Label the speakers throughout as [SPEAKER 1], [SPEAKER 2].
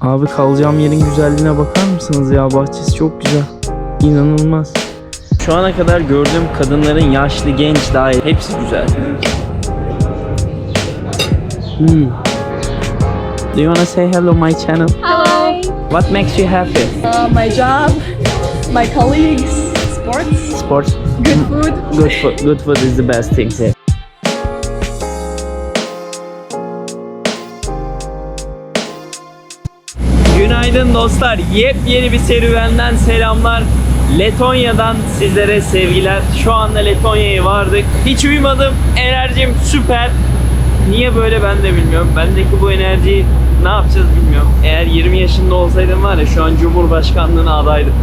[SPEAKER 1] Abi kalacağım yerin güzelliğine bakar mısınız ya? Bahçesi çok güzel. İnanılmaz. Şu ana kadar gördüğüm kadınların yaşlı, genç dahil hepsi güzel. Hmm. Do you wanna say hello my channel?
[SPEAKER 2] Hello.
[SPEAKER 1] What makes you happy?
[SPEAKER 2] Uh, my job, my colleagues, sports,
[SPEAKER 1] Sports.
[SPEAKER 2] good food.
[SPEAKER 1] Good food. Good food is the best thing. here. Günaydın dostlar. Yepyeni bir serüvenden selamlar. Letonya'dan sizlere sevgiler. Şu anda Letonya'ya vardık. Hiç uyumadım. Enerjim süper. Niye böyle ben de bilmiyorum. Bendeki bu enerjiyi ne yapacağız bilmiyorum. Eğer 20 yaşında olsaydım var ya şu an Cumhurbaşkanlığına adaydım.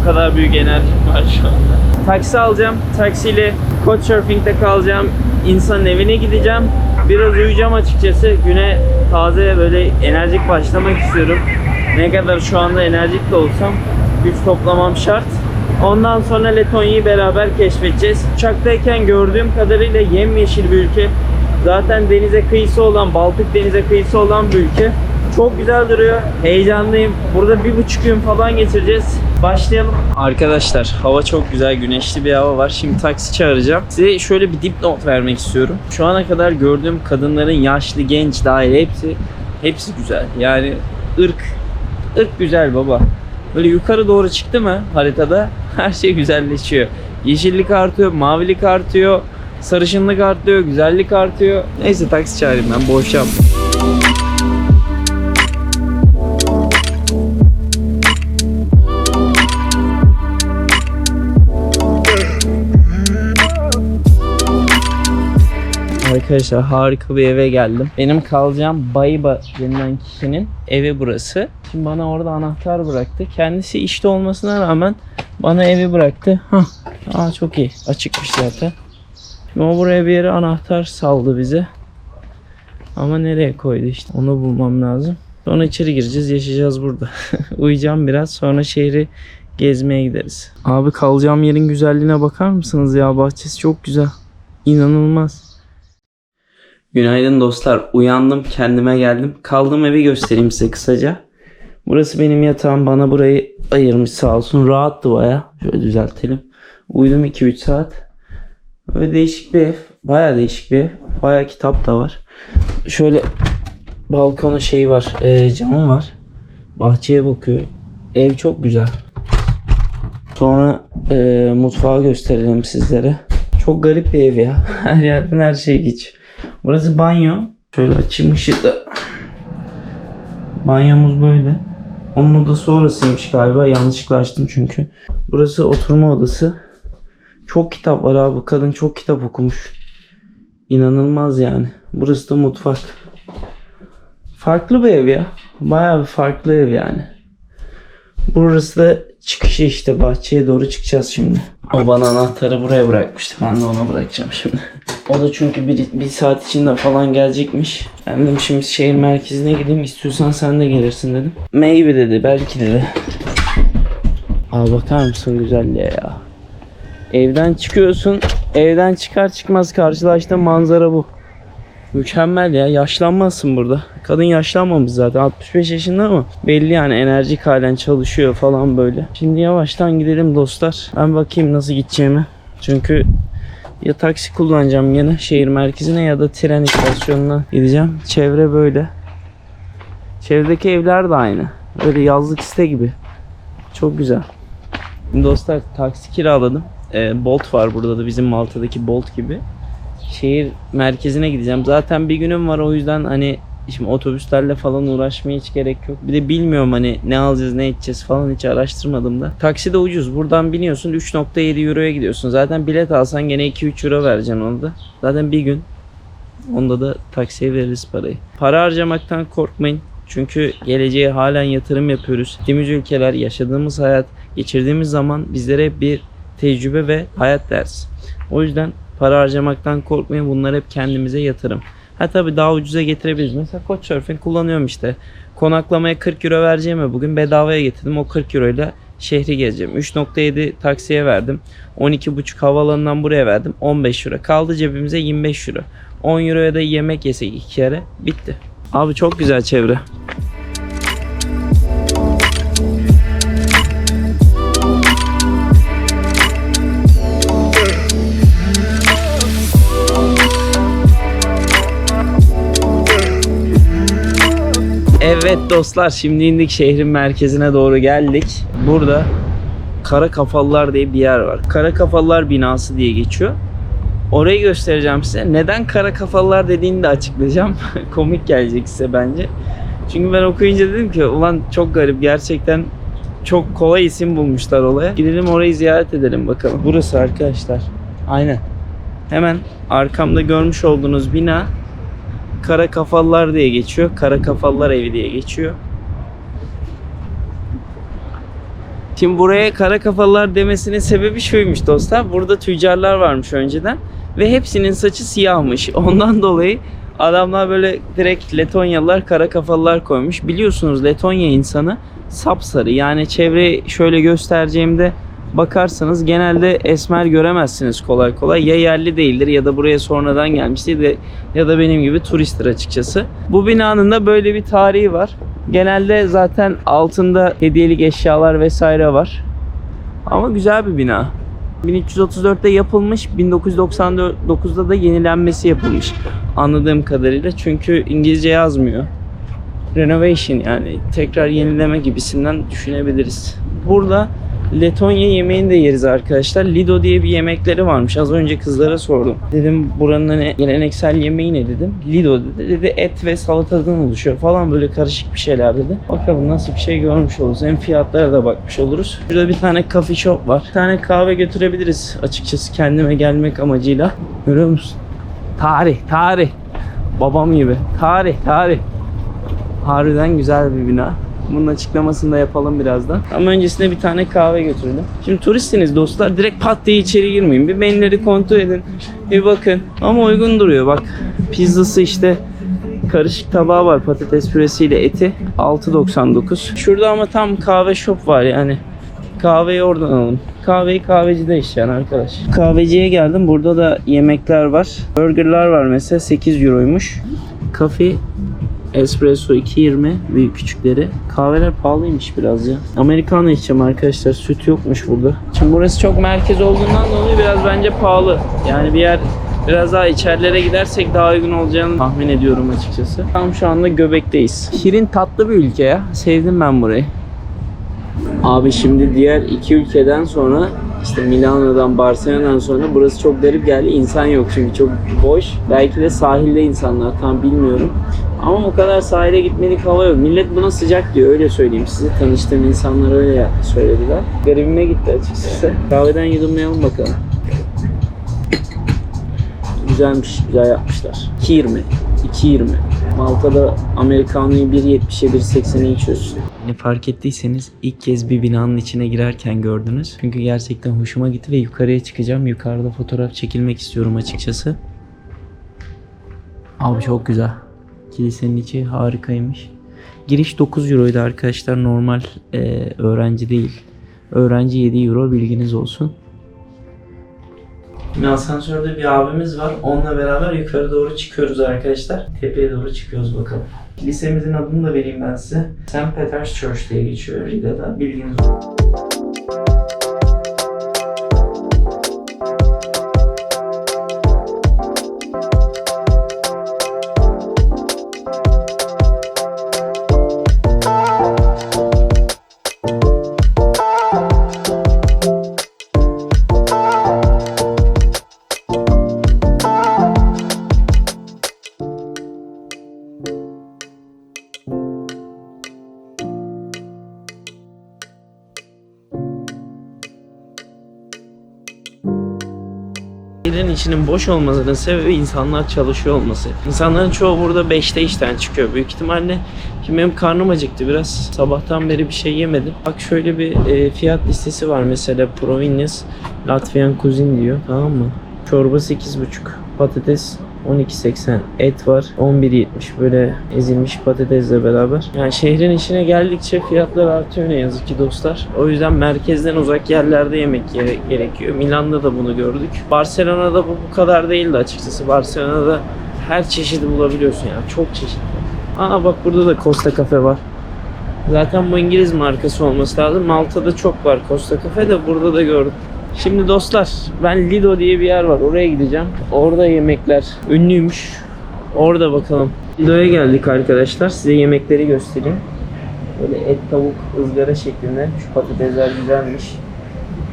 [SPEAKER 1] O kadar büyük enerjim var şu anda. Taksi alacağım. Taksiyle Couchsurfing'de kalacağım. İnsanın evine gideceğim. Biraz uyuyacağım açıkçası. Güne taze böyle enerjik başlamak istiyorum. Ne kadar şu anda enerjik de olsam güç toplamam şart. Ondan sonra Letonya'yı beraber keşfedeceğiz. Uçaktayken gördüğüm kadarıyla yemyeşil bir ülke. Zaten denize kıyısı olan, Baltık denize kıyısı olan bir ülke. Çok güzel duruyor. Heyecanlıyım. Burada bir buçuk gün falan geçireceğiz. Başlayalım. Arkadaşlar hava çok güzel. Güneşli bir hava var. Şimdi taksi çağıracağım. Size şöyle bir dipnot vermek istiyorum. Şu ana kadar gördüğüm kadınların yaşlı, genç dahil hepsi hepsi güzel. Yani ırk ırk güzel baba. Böyle yukarı doğru çıktı mı haritada her şey güzelleşiyor. Yeşillik artıyor, mavilik artıyor, sarışınlık artıyor, güzellik artıyor. Neyse taksi çağırayım ben boş Arkadaşlar harika bir eve geldim. Benim kalacağım Bayba denilen kişinin evi burası. Şimdi bana orada anahtar bıraktı. Kendisi işte olmasına rağmen bana evi bıraktı. Hah. Aa çok iyi. Açıkmış zaten. Şimdi o buraya bir yere anahtar saldı bize. Ama nereye koydu işte onu bulmam lazım. Sonra içeri gireceğiz yaşayacağız burada. Uyuyacağım biraz sonra şehri gezmeye gideriz. Abi kalacağım yerin güzelliğine bakar mısınız ya? Bahçesi çok güzel. İnanılmaz. Günaydın dostlar. Uyandım, kendime geldim. Kaldığım evi göstereyim size kısaca. Burası benim yatağım. Bana burayı ayırmış sağ olsun. Rahattı baya. Şöyle düzeltelim. Uyudum 2-3 saat. Böyle değişik bir ev. Baya değişik bir ev. Baya kitap da var. Şöyle balkonu şeyi var. E, camı var. Bahçeye bakıyor. Ev çok güzel. Sonra e, mutfağı gösterelim sizlere. Çok garip bir ev ya. Her yerden her şey geç. Burası banyo. Şöyle açayım ışığı da. Banyomuz böyle. Onun odası orasıymış galiba. Yanlışlıkla açtım çünkü. Burası oturma odası. Çok kitap var abi. Kadın çok kitap okumuş. İnanılmaz yani. Burası da mutfak. Farklı bir ev ya. Bayağı bir farklı ev yani. Burası da çıkışı işte bahçeye doğru çıkacağız şimdi. O bana anahtarı buraya bırakmıştı. Ben de ona bırakacağım şimdi. O da çünkü bir, bir saat içinde falan gelecekmiş. Ben dedim şimdi şehir merkezine gideyim istiyorsan sen de gelirsin dedim. Maybe dedi belki dedi. Al bakar mısın güzelliğe ya. Evden çıkıyorsun. Evden çıkar çıkmaz karşılaştığın manzara bu. Mükemmel ya. Yaşlanmazsın burada. Kadın yaşlanmamış zaten. 65 yaşında ama belli yani enerjik halen çalışıyor falan böyle. Şimdi yavaştan gidelim dostlar. Ben bakayım nasıl gideceğimi. Çünkü ya taksi kullanacağım yine şehir merkezine ya da tren istasyonuna gideceğim. Çevre böyle. Çevredeki evler de aynı. Öyle yazlık site gibi. Çok güzel. Şimdi dostlar taksi kiraladım. Ee, Bolt var burada da bizim Malta'daki Bolt gibi şehir merkezine gideceğim. Zaten bir günüm var o yüzden hani şimdi otobüslerle falan uğraşmaya hiç gerek yok. Bir de bilmiyorum hani ne alacağız ne edeceğiz falan hiç araştırmadım da. Taksi de ucuz. Buradan biniyorsun 3.7 euroya gidiyorsun. Zaten bilet alsan gene 2-3 euro vereceksin onu da. Zaten bir gün onda da taksiye veririz parayı. Para harcamaktan korkmayın. Çünkü geleceğe halen yatırım yapıyoruz. Gittiğimiz ülkeler, yaşadığımız hayat, geçirdiğimiz zaman bizlere bir tecrübe ve hayat dersi. O yüzden para harcamaktan korkmayın. Bunlar hep kendimize yatırım. Ha tabii daha ucuza getirebiliriz. Mesela Couchsurfing kullanıyorum işte. Konaklamaya 40 euro vereceğime bugün bedavaya getirdim. O 40 euro ile şehri gezeceğim. 3.7 taksiye verdim. 12.5 havaalanından buraya verdim. 15 euro. Kaldı cebimize 25 euro. 10 euroya da yemek yesek iki kere bitti. Abi çok güzel çevre. Evet dostlar şimdi indik şehrin merkezine doğru geldik. Burada Kara Kafalılar diye bir yer var. Kara Kafalılar binası diye geçiyor. Orayı göstereceğim size. Neden Kara Kafalılar dediğini de açıklayacağım. Komik gelecek size bence. Çünkü ben okuyunca dedim ki ulan çok garip gerçekten çok kolay isim bulmuşlar olaya. Gidelim orayı ziyaret edelim bakalım. Burası arkadaşlar. Aynen. Hemen arkamda görmüş olduğunuz bina Kara Kafalılar diye geçiyor. Kara Kafalılar evi diye geçiyor. Şimdi buraya kara kafalılar demesinin sebebi şuymuş dostlar. Burada tüccarlar varmış önceden ve hepsinin saçı siyahmış. Ondan dolayı adamlar böyle direkt Letonyalılar kara kafalılar koymuş. Biliyorsunuz Letonya insanı sapsarı. Yani çevre şöyle göstereceğimde bakarsanız genelde esmer göremezsiniz kolay kolay. Ya yerli değildir ya da buraya sonradan gelmiştir ya- da benim gibi turisttir açıkçası. Bu binanın da böyle bir tarihi var. Genelde zaten altında hediyelik eşyalar vesaire var. Ama güzel bir bina. 1334'te yapılmış, 1999'da da yenilenmesi yapılmış. Anladığım kadarıyla çünkü İngilizce yazmıyor. Renovation yani tekrar yenileme gibisinden düşünebiliriz. Burada Letonya yemeğini de yeriz arkadaşlar. Lido diye bir yemekleri varmış. Az önce kızlara sordum. Dedim buranın hani geleneksel yemeği ne dedim. Lido dedi. Dedi et ve salatadan oluşuyor falan böyle karışık bir şeyler dedi. Bakalım nasıl bir şey görmüş oluruz. Hem fiyatlara da bakmış oluruz. Şurada bir tane coffee shop var. Bir tane kahve götürebiliriz açıkçası kendime gelmek amacıyla. Görüyor musun? Tarih, tarih. Babam gibi. Tarih, tarih. Harbiden güzel bir bina. Bunun açıklamasını da yapalım birazdan. Ama öncesinde bir tane kahve götürelim. Şimdi turistsiniz dostlar. Direkt pat diye içeri girmeyin. Bir menüleri kontrol edin. Bir bakın. Ama uygun duruyor bak. Pizzası işte karışık tabağı var patates püresiyle eti 6.99. Şurada ama tam kahve shop var yani. Kahveyi oradan alalım. Kahveyi kahvecide içeceksin arkadaş. Kahveciye geldim. Burada da yemekler var. Burgerlar var mesela 8 euroymuş. Kafe Espresso 2.20 büyük küçükleri. Kahveler pahalıymış biraz ya. Americano içeceğim arkadaşlar. Süt yokmuş burada. Şimdi burası çok merkez olduğundan dolayı biraz bence pahalı. Yani bir yer biraz daha içerilere gidersek daha uygun olacağını tahmin ediyorum açıkçası. Tam şu anda göbekteyiz. Şirin tatlı bir ülke ya. Sevdim ben burayı. Abi şimdi diğer iki ülkeden sonra işte Milano'dan Barcelona'dan sonra burası çok garip geldi. İnsan yok çünkü çok boş. Belki de sahilde insanlar tam bilmiyorum. Ama o kadar sahile gitmelik hava yok. Millet buna sıcak diyor öyle söyleyeyim size. Tanıştığım insanlar öyle söylediler. Garibime gitti açıkçası. Kahveden yudumlayalım bakalım. Güzelmiş, güzel yapmışlar. 2.20. 2.20. Malta'da Amerikanlı'yı 1.70'e 1.80'e içiyorsun. Ne fark ettiyseniz ilk kez bir binanın içine girerken gördünüz. Çünkü gerçekten hoşuma gitti ve yukarıya çıkacağım. Yukarıda fotoğraf çekilmek istiyorum açıkçası. Abi çok güzel. Kilisenin içi harikaymış. Giriş 9 euroydu arkadaşlar. Normal e, öğrenci değil. Öğrenci 7 euro bilginiz olsun. Şimdi asansörde bir abimiz var. Onunla beraber yukarı doğru çıkıyoruz arkadaşlar. Tepeye doğru çıkıyoruz bakalım. Lisemizin adını da vereyim ben size. St. Peter's Church diye geçiyor Riga'da. Bilginiz olsun. Şehrin içinin boş olmasının sebebi insanlar çalışıyor olması. İnsanların çoğu burada 5'te işten çıkıyor büyük ihtimalle. Şimdi benim karnım acıktı biraz. Sabahtan beri bir şey yemedim. Bak şöyle bir e, fiyat listesi var mesela Provenius Latvian Cuisine diyor tamam mı? Çorba 8,5 patates 12.80 et var 11.70 böyle ezilmiş patatesle beraber. Yani şehrin içine geldikçe fiyatlar artıyor ne yazık ki dostlar. O yüzden merkezden uzak yerlerde yemek gere- gerekiyor. Milan'da da bunu gördük. Barcelona'da bu bu kadar değildi açıkçası. Barcelona'da her çeşidi bulabiliyorsun yani çok çeşitli. Aa bak burada da Costa Cafe var. Zaten bu İngiliz markası olması lazım. Malta'da çok var Costa Cafe de burada da gördüm. Şimdi dostlar ben Lido diye bir yer var oraya gideceğim. Orada yemekler ünlüymüş. Orada bakalım Lido'ya geldik arkadaşlar. Size yemekleri göstereyim. Böyle et tavuk ızgara şeklinde. Şu patatesler güzelmiş.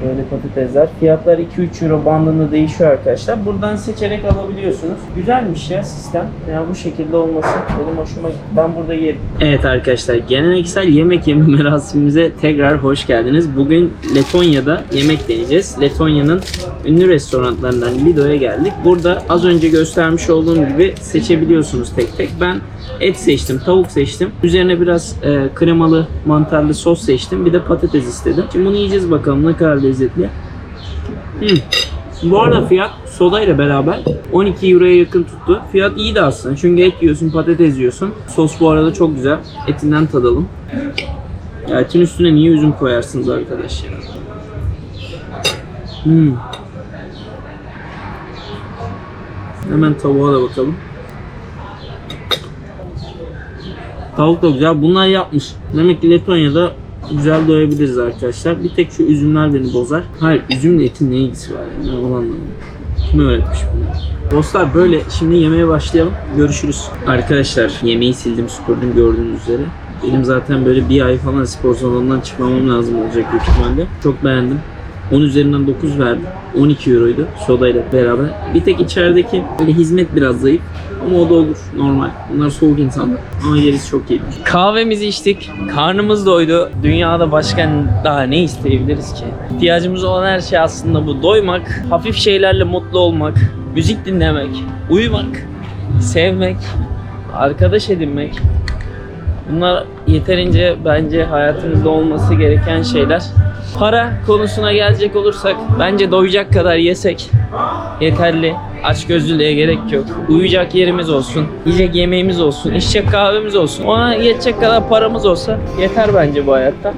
[SPEAKER 1] Böyle patatesler. Fiyatlar 2-3 euro bandında değişiyor arkadaşlar. Buradan seçerek alabiliyorsunuz. Güzelmiş ya sistem. Yani bu şekilde olması benim hoşuma gitti. Ben burada yerim. Evet arkadaşlar geleneksel yemek yeme merasimimize tekrar hoş geldiniz. Bugün Letonya'da yemek deneyeceğiz. Letonya'nın ünlü restoranlarından Lido'ya geldik. Burada az önce göstermiş olduğum gibi seçebiliyorsunuz tek tek. Ben et seçtim, tavuk seçtim. Üzerine biraz e, kremalı, mantarlı sos seçtim. Bir de patates istedim. Şimdi bunu yiyeceğiz bakalım ne kadar lezzetli. Hmm. Bu arada fiyat sodayla beraber 12 euroya yakın tuttu. Fiyat iyi de aslında çünkü et yiyorsun, patates yiyorsun. Sos bu arada çok güzel. Etinden tadalım. Ya etin üstüne niye üzüm koyarsınız arkadaş ya? Hmm. Hemen tavuğa da bakalım. Tavuk da güzel. Bunlar yapmış. Demek ki Letonya'da güzel doyabiliriz arkadaşlar. Bir tek şu üzümler beni bozar. Hayır üzümle etin ne ilgisi var? Yani? Onu anlamadım. Kim öğretmiş bunu? Dostlar böyle şimdi yemeğe başlayalım. Görüşürüz. Arkadaşlar yemeği sildim süpürdüm gördüğünüz üzere. Benim zaten böyle bir ay falan spor salonundan çıkmamam lazım olacak büyük ihtimalle. Çok beğendim. 10 üzerinden 9 verdim. 12 euroydu sodayla beraber. Bir tek içerideki böyle hizmet biraz zayıf. Ama o da olur normal. Bunlar soğuk insanlar. Ama gerisi çok iyi. Kahvemizi içtik. Karnımız doydu. Dünyada başka daha ne isteyebiliriz ki? İhtiyacımız olan her şey aslında bu. Doymak, hafif şeylerle mutlu olmak, müzik dinlemek, uyumak, sevmek, arkadaş edinmek. Bunlar yeterince bence hayatımızda olması gereken şeyler. Para konusuna gelecek olursak bence doyacak kadar yesek yeterli. Açgözlülüğe gerek yok. Uyuyacak yerimiz olsun, yiyecek yemeğimiz olsun, içecek kahvemiz olsun. Ona yetecek kadar paramız olsa yeter bence bu hayatta.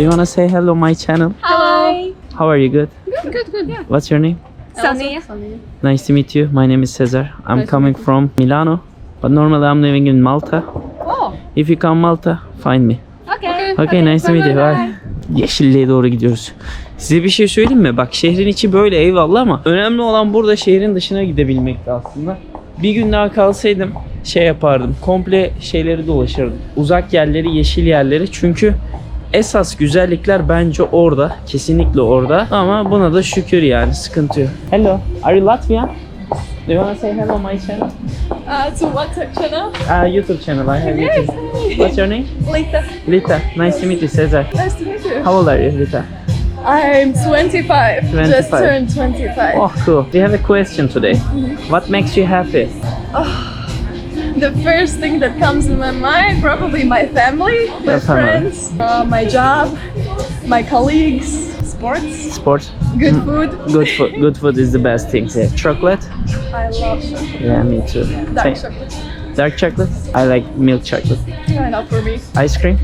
[SPEAKER 1] Do you wanna say hello my channel?
[SPEAKER 2] Hi.
[SPEAKER 1] How are you? Good.
[SPEAKER 2] Good, good, yeah.
[SPEAKER 1] What's your name?
[SPEAKER 2] Sunny.
[SPEAKER 1] Nice to meet you. My name is Cesar. I'm coming from Milano, but normally I'm living in Malta.
[SPEAKER 2] Oh,
[SPEAKER 1] If you come Malta, find me.
[SPEAKER 2] okay.
[SPEAKER 1] Okay, nice to meet you. Bye. Yeşilliğe doğru gidiyoruz. Size bir şey söyleyeyim mi? Bak şehrin içi böyle eyvallah ama önemli olan burada şehrin dışına gidebilmekti aslında. Bir gün daha kalsaydım şey yapardım. Komple şeyleri dolaşırdım. Uzak yerleri, yeşil yerleri. Çünkü esas güzellikler bence orada. Kesinlikle orada. Ama buna da şükür yani sıkıntı yok. Hello, are you Latvian? Do you wanna say hello my channel?
[SPEAKER 2] Uh, to what channel?
[SPEAKER 1] Uh, YouTube channel. I have
[SPEAKER 2] Yes.
[SPEAKER 1] YouTube. What's your name?
[SPEAKER 2] Later.
[SPEAKER 1] Lita. Nice to meet you, Cesar.
[SPEAKER 2] Nice to meet you.
[SPEAKER 1] How old are you, Lita?
[SPEAKER 2] I'm 25.
[SPEAKER 1] 25.
[SPEAKER 2] Just turned 25.
[SPEAKER 1] Oh, cool. We have a question today. What makes you happy?
[SPEAKER 2] The first thing that comes in my mind, probably my family, my
[SPEAKER 1] Your
[SPEAKER 2] friends, uh, my job, my colleagues, sports,
[SPEAKER 1] Sports.
[SPEAKER 2] good food.
[SPEAKER 1] Good food. Good food is the best thing. Yeah. Chocolate.
[SPEAKER 2] I love chocolate.
[SPEAKER 1] Yeah, me too.
[SPEAKER 2] Dark
[SPEAKER 1] Same.
[SPEAKER 2] chocolate.
[SPEAKER 1] Dark chocolate. I like milk chocolate.
[SPEAKER 2] Yeah, not for me.
[SPEAKER 1] Ice cream.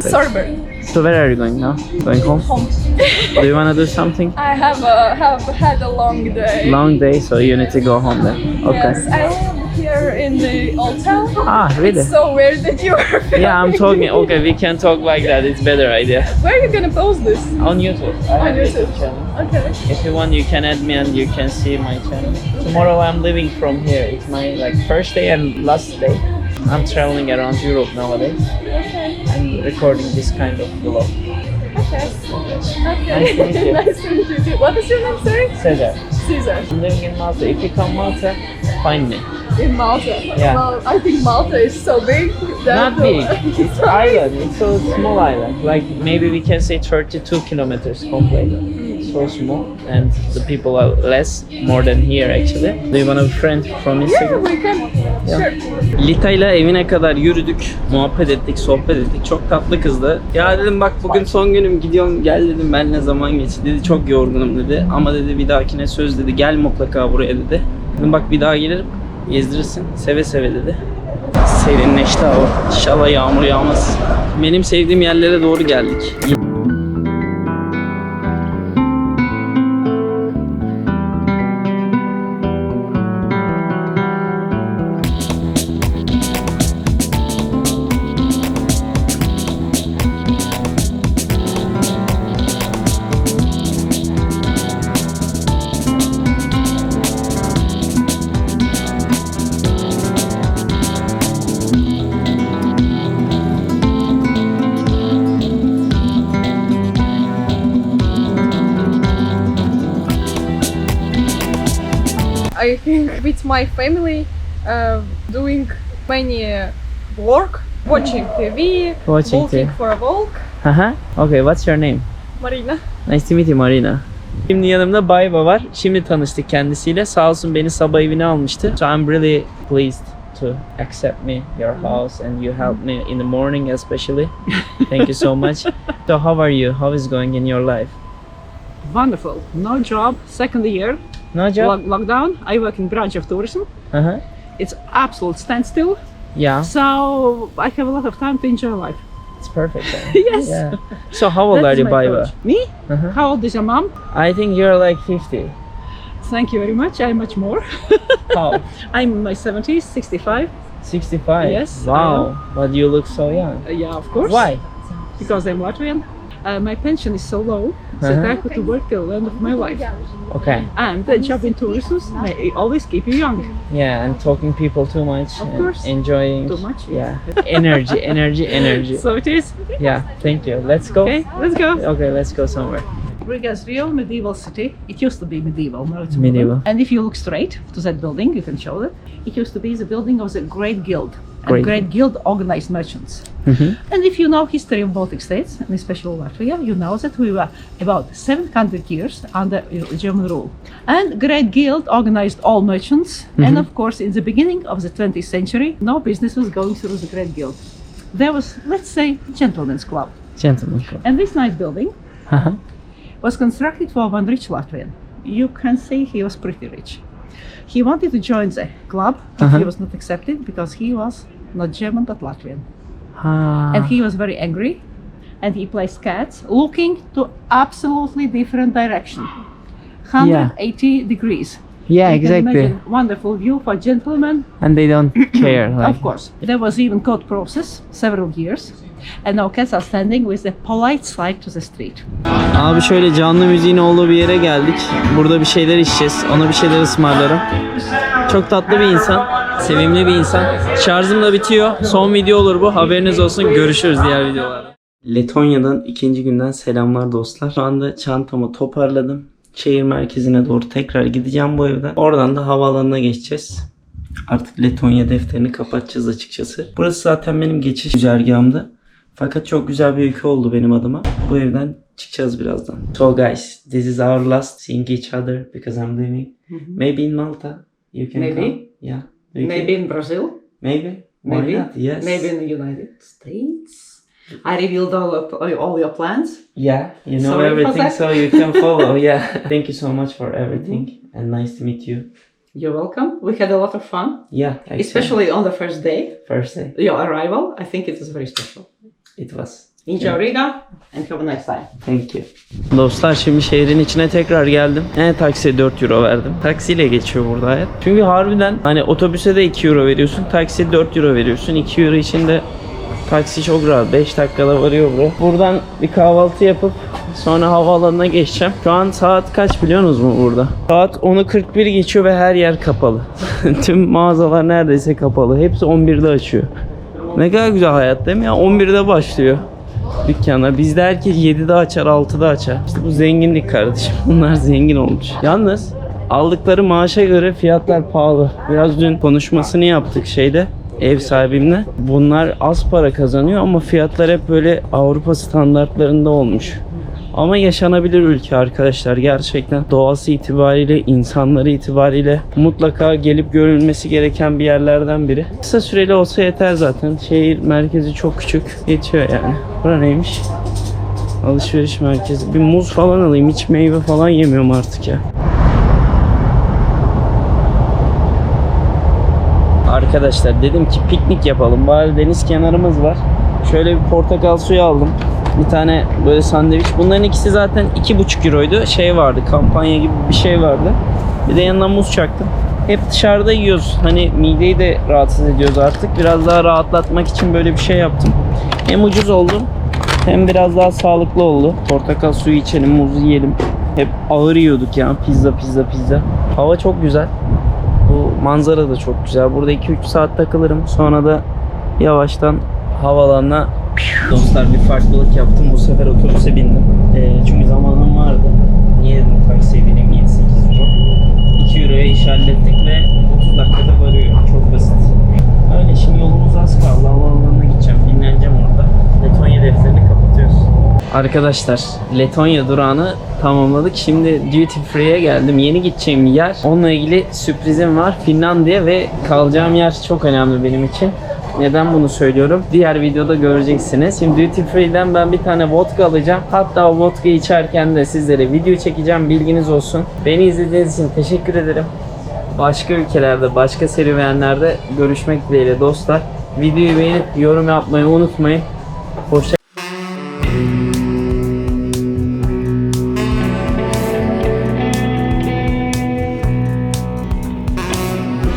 [SPEAKER 2] Sorbet.
[SPEAKER 1] So where are you going now? Going home?
[SPEAKER 2] Home.
[SPEAKER 1] Do you wanna do something?
[SPEAKER 2] I have uh, have had a long day.
[SPEAKER 1] Long day, so you need to go home then. Okay.
[SPEAKER 2] Yes, here in the old town.
[SPEAKER 1] Ah, really?
[SPEAKER 2] It's so weird that you are filming.
[SPEAKER 1] Yeah, I'm talking. Okay, we can talk like that. It's better idea.
[SPEAKER 2] Where are you gonna post this?
[SPEAKER 1] On YouTube. I
[SPEAKER 2] On
[SPEAKER 1] have
[SPEAKER 2] YouTube.
[SPEAKER 1] channel.
[SPEAKER 2] Okay.
[SPEAKER 1] If you want, you can add me and you can see my channel. Tomorrow I'm leaving from here. It's my like first day and last day. I'm traveling around Europe nowadays.
[SPEAKER 2] Okay.
[SPEAKER 1] I'm recording this kind of vlog.
[SPEAKER 2] Okay.
[SPEAKER 1] Nice to meet you.
[SPEAKER 2] nice to meet you too. What is your name, sorry?
[SPEAKER 1] Cesar.
[SPEAKER 2] Caesar.
[SPEAKER 1] I'm living in Malta. If you come Malta, find me.
[SPEAKER 2] In Malta.
[SPEAKER 1] Yeah.
[SPEAKER 2] Well, I think Malta is so big. that-
[SPEAKER 1] Not big.
[SPEAKER 2] It's
[SPEAKER 1] island. It's a small island. Like maybe we can say 32 kilometers complete. So small, and the people are less, more than here actually. Do you want a friend from
[SPEAKER 2] Yeah,
[SPEAKER 1] Instagram?
[SPEAKER 2] we can. Sure.
[SPEAKER 1] Lita ile evine kadar yürüdük, muhabbet ettik, sohbet ettik. Çok tatlı kızdı. Ya dedim bak bugün son günüm gidiyorum gel dedim benle zaman geç. Dedi çok yorgunum dedi. Ama dedi bir dahakine söz dedi gel mutlaka buraya dedi. Dedim bak bir daha gelirim gezdirirsin seve seve dedi. Serinleşti hava. İnşallah yağmur yağmaz. Benim sevdiğim yerlere doğru geldik.
[SPEAKER 2] I think with my family, uh, doing many uh, work, watching TV,
[SPEAKER 1] Watching
[SPEAKER 2] walking
[SPEAKER 1] TV.
[SPEAKER 2] for a walk.
[SPEAKER 1] Haha. Okay, what's your name?
[SPEAKER 2] Marina.
[SPEAKER 1] Nice to meet you Marina. Şimdi yanımda Bayba var. Şimdi tanıştık kendisiyle. Sağ olsun beni sabah evine almıştı. So I'm really pleased to accept me your house and you helped me in the morning especially. Thank you so much. So how are you? How is going in your life?
[SPEAKER 3] Wonderful. No job. Second year.
[SPEAKER 1] No job?
[SPEAKER 3] Lock- lockdown. I work in branch of tourism.
[SPEAKER 1] Uh-huh.
[SPEAKER 3] It's absolute standstill.
[SPEAKER 1] Yeah,
[SPEAKER 3] So I have a lot of time to enjoy life.
[SPEAKER 1] it's perfect.
[SPEAKER 3] yes.
[SPEAKER 1] Yeah. So how old are you,
[SPEAKER 3] approach. Me?
[SPEAKER 1] Uh-huh.
[SPEAKER 3] How old is your mom?
[SPEAKER 1] I think you're like 50.
[SPEAKER 3] Thank you very much. I'm much more.
[SPEAKER 1] How?
[SPEAKER 3] I'm in my 70s, 65.
[SPEAKER 1] 65?
[SPEAKER 3] Yes,
[SPEAKER 1] Wow, but you look so young.
[SPEAKER 3] Uh, yeah, of course.
[SPEAKER 1] Why?
[SPEAKER 3] Because I'm Latvian. Uh, my pension is so low that
[SPEAKER 1] Uh-huh.
[SPEAKER 3] I have to work till the end of my life.
[SPEAKER 1] Okay.
[SPEAKER 3] And the job in tourism may always keep you young.
[SPEAKER 1] Yeah, and talking people too much.
[SPEAKER 3] Of
[SPEAKER 1] and
[SPEAKER 3] course.
[SPEAKER 1] Enjoying.
[SPEAKER 3] Too much?
[SPEAKER 1] Yeah. energy, energy, energy.
[SPEAKER 3] So it is.
[SPEAKER 1] Yeah, thank you. Let's go.
[SPEAKER 3] Okay, let's go.
[SPEAKER 1] Okay, let's go somewhere.
[SPEAKER 3] Riga's real medieval city. It used to be medieval, now it's
[SPEAKER 1] Medieval.
[SPEAKER 3] modern. And if you look straight to that building, you can show it. It used to be the building of the Great Guild. And
[SPEAKER 1] Great
[SPEAKER 3] Guild organized merchants.
[SPEAKER 1] Mhm.
[SPEAKER 3] And if you know history of Baltic states, and especially Latvia, you know that we were about 700 years under German rule. And Great Guild organized all merchants. And of course, in the beginning of the 20th century, no business was going through the Great Guild. There was, let's say, gentlemen's club.
[SPEAKER 1] Gentlemen. club.
[SPEAKER 3] And this nice building
[SPEAKER 1] Uh-huh.
[SPEAKER 3] was constructed for one rich Latvian. You can say he was pretty rich. He wanted to join the club, but
[SPEAKER 1] Uh-huh.
[SPEAKER 3] he was not accepted because he was not German but Latvian.
[SPEAKER 1] Ah.
[SPEAKER 3] And he was very angry and he placed cats looking to absolutely different direction. 180 degrees.
[SPEAKER 1] yeah,
[SPEAKER 3] You
[SPEAKER 1] exactly.
[SPEAKER 3] wonderful view for gentlemen.
[SPEAKER 1] And they don't care. Like,
[SPEAKER 3] Of course. There was even court process several years. And are standing with a polite side to the street.
[SPEAKER 1] Abi şöyle canlı müziğin olduğu bir yere geldik. Burada bir şeyler içeceğiz. Ona bir şeyler ısmarlarım. Çok tatlı bir insan. Sevimli bir insan. Şarjım da bitiyor. Son video olur bu. Haberiniz olsun. Görüşürüz diğer videolarda. Letonya'dan ikinci günden selamlar dostlar. Şu anda çantamı toparladım. Şehir merkezine doğru tekrar gideceğim bu evden. Oradan da havaalanına geçeceğiz. Artık Letonya defterini kapatacağız açıkçası. Burası zaten benim geçiş güzergahımdı. Fakat çok güzel bir ülke oldu benim adıma. Bu evden çıkacağız birazdan. So guys, this is our last seeing each other because I'm leaving. Maybe in Malta. You can
[SPEAKER 3] Maybe.
[SPEAKER 1] come. Yeah. You can-
[SPEAKER 3] in Brazil.
[SPEAKER 1] Maybe. Why
[SPEAKER 3] Maybe.
[SPEAKER 1] not? Yes.
[SPEAKER 3] Maybe in the United States. I revealed all, of, all your plans.
[SPEAKER 1] Yeah, you know
[SPEAKER 3] Sorry for
[SPEAKER 1] everything,
[SPEAKER 3] that.
[SPEAKER 1] so you can follow. yeah. Thank you so much for everything, and nice to meet you.
[SPEAKER 3] You're welcome. We had a lot of fun,
[SPEAKER 1] Yeah, actually,
[SPEAKER 3] especially on the first day,
[SPEAKER 1] first day
[SPEAKER 3] your arrival. I think it was very special.
[SPEAKER 1] İt was.
[SPEAKER 3] Enjoy Riga and have a nice time.
[SPEAKER 1] Thank you. Dostlar şimdi şehrin içine tekrar geldim. En taksiye 4 euro verdim. Taksiyle geçiyor burada hayat. Çünkü harbiden hani otobüse de 2 euro veriyorsun. Taksiye 4 euro veriyorsun. 2 euro için de taksi çok rahat. 5 dakikada varıyor buraya. Buradan bir kahvaltı yapıp sonra havaalanına geçeceğim. Şu an saat kaç biliyorsunuz mu burada? Saat 10'u 41 geçiyor ve her yer kapalı. Tüm mağazalar neredeyse kapalı. Hepsi 11'de açıyor. Ne kadar güzel hayat değil mi ya? 11'de başlıyor dükkana. Bizde herkes 7'de açar, 6'da açar. İşte bu zenginlik kardeşim. Bunlar zengin olmuş. Yalnız aldıkları maaşa göre fiyatlar pahalı. Biraz dün konuşmasını yaptık şeyde ev sahibimle. Bunlar az para kazanıyor ama fiyatlar hep böyle Avrupa standartlarında olmuş. Ama yaşanabilir ülke arkadaşlar gerçekten doğası itibariyle insanları itibariyle mutlaka gelip görülmesi gereken bir yerlerden biri. Kısa süreli olsa yeter zaten. Şehir merkezi çok küçük. Yetiyor yani. Bura neymiş? Alışveriş merkezi. Bir muz falan alayım. Hiç meyve falan yemiyorum artık ya. Arkadaşlar dedim ki piknik yapalım. Bari deniz kenarımız var. Şöyle bir portakal suyu aldım. Bir tane böyle sandviç. Bunların ikisi zaten 2,5 euroydu. Şey vardı kampanya gibi bir şey vardı. Bir de yanına muz çaktım. Hep dışarıda yiyoruz. Hani mideyi de rahatsız ediyoruz artık. Biraz daha rahatlatmak için böyle bir şey yaptım. Hem ucuz oldu hem biraz daha sağlıklı oldu. Portakal suyu içelim, muz yiyelim. Hep ağır yiyorduk ya. Pizza, pizza, pizza. Hava çok güzel. Bu manzara da çok güzel. Burada 2-3 saat takılırım. Sonra da yavaştan havalanına Dostlar bir farklılık yaptım. Bu sefer otobüse bindim. E, çünkü zamanım vardı. Niye dedim taksiye bineyim? 7-8 euro. 2 euroya iş hallettik ve 30 dakikada varıyor. Çok basit. Öyle şimdi yolumuz az kaldı. Havaalanına gideceğim. Dinleneceğim orada. Letonya defterini kapatıyoruz. Arkadaşlar Letonya durağını tamamladık. Şimdi Duty Free'ye geldim. Yeni gideceğim yer. Onunla ilgili sürprizim var. Finlandiya ve kalacağım yer çok önemli benim için. Neden bunu söylüyorum? Diğer videoda göreceksiniz. Şimdi Duty Free'den ben bir tane vodka alacağım. Hatta o vodka içerken de sizlere video çekeceğim. Bilginiz olsun. Beni izlediğiniz için teşekkür ederim. Başka ülkelerde, başka serüvenlerde görüşmek dileğiyle dostlar. Videoyu beğenip yorum yapmayı unutmayın. Hoşça